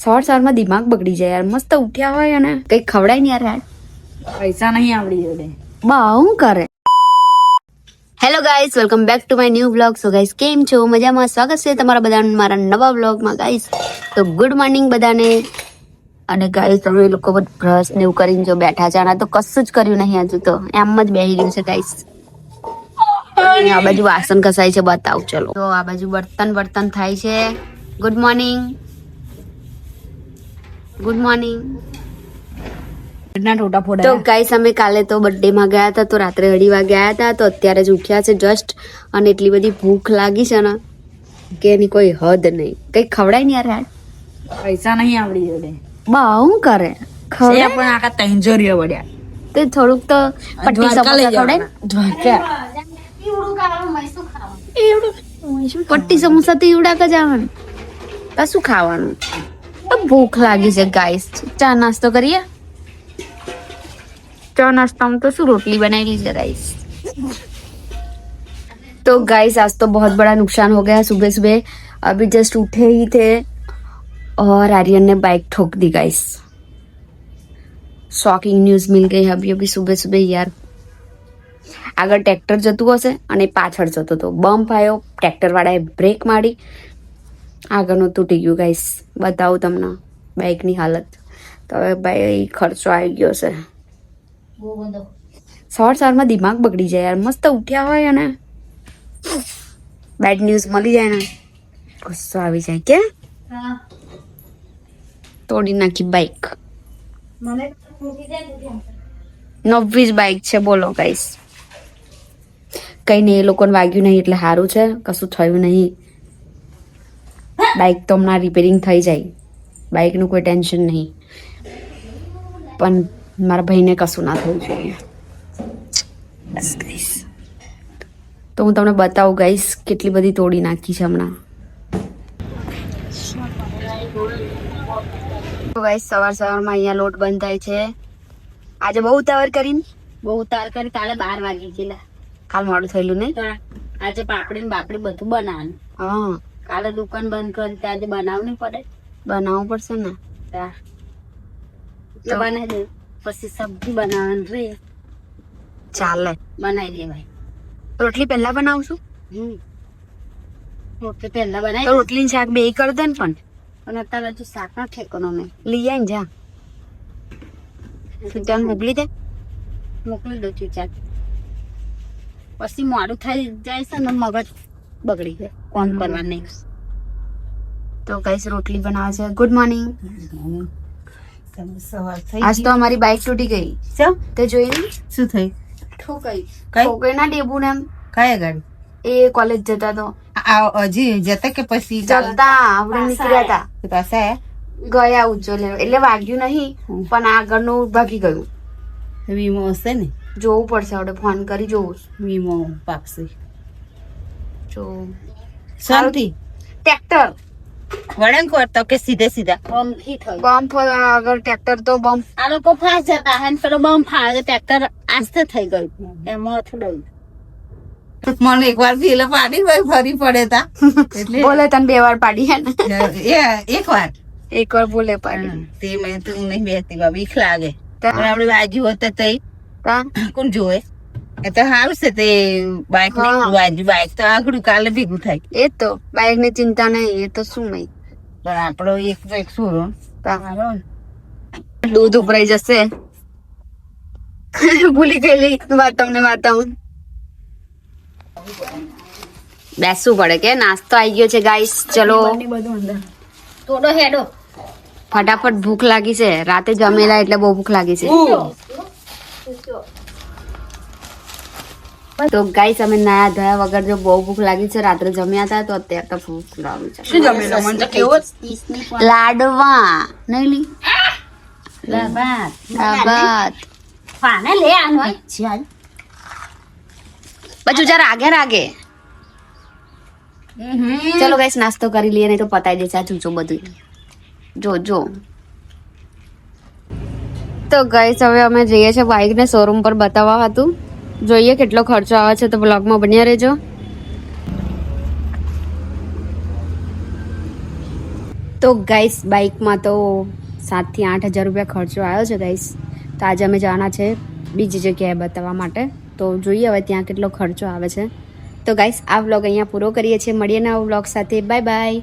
સવાર સવારમાં દિમાગ બગડી જાય યાર. મસ્ત ઉઠ્યા હોય અને કઈ ખવડાય ને યાર પૈસા નહીં આવડી જોડે. બા હું કરે? Hello guys welcome back to my new blog so guys કેમ છો? મજામાં? સ્વાગત છે તમારા બધાનું મારા નવા બ્લોગમાં ગાઈસ તો ગુડ મોર્નિંગ બધાને. અને ગાઈસ તમે લોકો બધું બ્રશ ને એવું કરીને જો બેઠા છે. અને તો કશું જ કર્યું નહીં હજુ તો. એમ જ બેહી રહ્યું છે ગાઈસ આ બાજુ વાસણ કસાય છે બતાવું ચલો. તો આ બાજુ બર્તન બર્તન થાય છે. ગુડ મોર્નિંગ ગુડ મોર્નિંગ તો ગાઈસ અમે કાલે તો બર્થડે માં ગયા હતા તો રાત્રે અઢી વાગે ગયા હતા તો અત્યારે જ ઉઠ્યા છે જસ્ટ અને એટલી બધી ભૂખ લાગી છે ને કે એની કોઈ હદ નહીં. કઈ ખવડાય ને યાર પૈસા નહીં આવડી જોડે. બા હું કરે? ખવડાય? પણ આખા તંજોરીઓ વળ્યા તે થોડુંક તો પટ્ટી દ્વારકા સમોસા ખવડાય જવાના. પટ્ટી સમોસા તો એવડા જ આવે તો શું ખાવાનું? ભૂખ લાગી છે ગાઈસ ચા નાસ્તો કરીએ? ચા નાસ્તામાં તો શું રોટલી બનાવી છે ગાઈસ તો गाइस આજ તો બહુ बड़ा નુકસાન हो गया सुबह सुबह अभी जस्ट उठे ही थे और आर्यन ने बाइक ठोक दी શોકિંગ ન્યૂઝ મિલ ગઈ અભી અભી સુબહ સુબહ યાર. આગળ ટ્રેક્ટર જતું હશે અને પાછળ જતો હતો બમ્પ આવ્યો ટ્રેક્ટરવાળાએ બ્રેક મારી. આગળનું તૂટી ગયું ગાઈસ બતાવું તમને બાઇકની હાલત. તો હવે ભાઈ ખર્ચો આવી ગયો છે. સવાર સવારમાં દિમાગ બગડી જાય યાર. મસ્ત ઉઠ્યા હોય અને બેડ ન્યૂઝ મળી જાય ને. ગુસ્સો આવી જાય કે? તોડી નાખી બાઇક નવી જ બાઇક છે બોલો ગાઈસ કઈ નહીં એ લોકોને વાગ્યું નહીં એટલે સારું છે. કશું થયું નહીં. બાઇક તો હમણાં રિપેરિંગ થઈ જાય. બાઇકનું કોઈ ટેન્શન નહીં. પણ મારા ભાઈને કશું ના થવું જોઈએ. બસ ગાઈસ તો હું તમને બતાવું ગાઈસ કેટલી બધી તોડી નાખી છે હમણાં. તો ગાઈસ સવાર સવારમાં અહીંયા લોટ બંધ થાય છે. આજે બહુ ઉતાવળ કરીને? બહુ ઉતાર કરી કાલે બાર વાગી ગયેલા. કાલ મોડું થયેલું નહીં? આજે પાપડી ને બાપડી બધું બનાવવાનું. હા. કાલે દુકાન બંધ કરી તો આજે બનાવવું પડે. બનાવવું પડશે ને? તો બનાવી દે. પછી સબ્જી બનાવવાનું રે ચાલે. બનાવી દેવાય. રોટલી પહેલા બનાવશું? હમ. રોટલી પહેલા બનાવી રોટલી શાક બે કરી દે ને પણ. અને અત્યારે હજુ શાક નો ઠેકોનો મેં. લઈ આવીને જા. સુજાન મોકલી દે. મોકલી દઉં છું ચાક પછી મોડું થઈ જાય છે ને મગજ. બગડી ગઈ કોણ કરવા નહીં તો કઈ રોટલી બનાવે છે ગુડ મોર્નિંગ આજ તો અમારી બાઇક તૂટી ગઈ. ચમ તે જોઈ શું થઈ ઠોકાઈ. કઈ? ઠોકાઈ ના ડેબુ ને એમ. કયા ગાડી? એ કોલેજ જતા તો. હજી જતા કે પછી જતા આવડે નીકળ્યા હતા પાસે ગયા ઉજ્જવલ એટલે વાગ્યું નહીં પણ આગળનું ભાગી ગયું. વીમો હશે ને? જોવું પડશે આપણે ફોન કરી જોવું. વીમો પાકશે જો. શાંતિ. ટ્રેક્ટર. વળંગ કરતો કે સીધે સીધા. બમ્પ આગળ ટ્રેક્ટર તો બમ્પ આ લોકો ફાસ જતા હે પેલો બમ ફાળે ટ્રેક્ટર આસ્તે થઈ ગયું. એમાં અથડાયું. મને એક વાર પેલો પાડી ભાઈ ફરી પડે તા. એટલે બોલે તને બે વાર પાડી હે ને. એક વાર. એક વાર બોલે પાડી. તે મેં તું નહીં બેસતી બા બીક લાગે. આપણે બાજુ હોતે તઈ. કોણ જોવે? એ તો સારું છે તે બાઇક તો આગળ કાલે ભેગું થાય. એ તો બાઇકની ચિંતા નહીં એ તો શું નહીં. પણ આપણો એક તો એક સુરો તા દૂધ ઉભરાઈ જશે. ભૂલી ગયેલી વાત તમને બતાવું. બેસવું પડે કે? નાસ્તો આવી ગયો છે ગાઈસ ચલો. થોડો હેડો. ફટાફટ ભૂખ લાગી છે. રાતે જમેલા એટલે બહુ ભૂખ લાગી છે. તો ગાઈસ અમે નાયા ધોયા વગર જો બહુ ભૂખ લાગી છે રાત્રે જમ્યા હતા તો અત્યારે તો ભૂખ લાગી છે. શું જમેલો મન તો કેવો લાડવા. નહીં લી. દાબાત. દાબાત ફાને લે આનો ચાલ. પછી જરા આગે આગે. ચલો ગાઈસ નાસ્તો કરી લઈએ નહીં તો પતાઈ દેશે આ ચૂચો બધું જો જો. તો ગાઈસ હવે અમે જઈએ છીએ બાઇક ને શોરૂમ પર બતાવવા હતું. જોઈએ કેટલો ખર્ચો આવે છે તો બ્લોગમાં બન્યા રહેજો. તો ગાઈસ બાઇકમાં તો સાતથી આઠ હજાર રૂપિયા ખર્ચો આવ્યો છે ગાઈસ તો આજે અમે જવાના છે બીજી જગ્યાએ બતાવવા માટે. તો જોઈએ હવે ત્યાં કેટલો ખર્ચો આવે છે. તો ગાઈસ આ વ્લોગ અહીંયા પૂરો કરીએ છીએ. મળીએ નવા વ્લોગ સાથે. Bye bye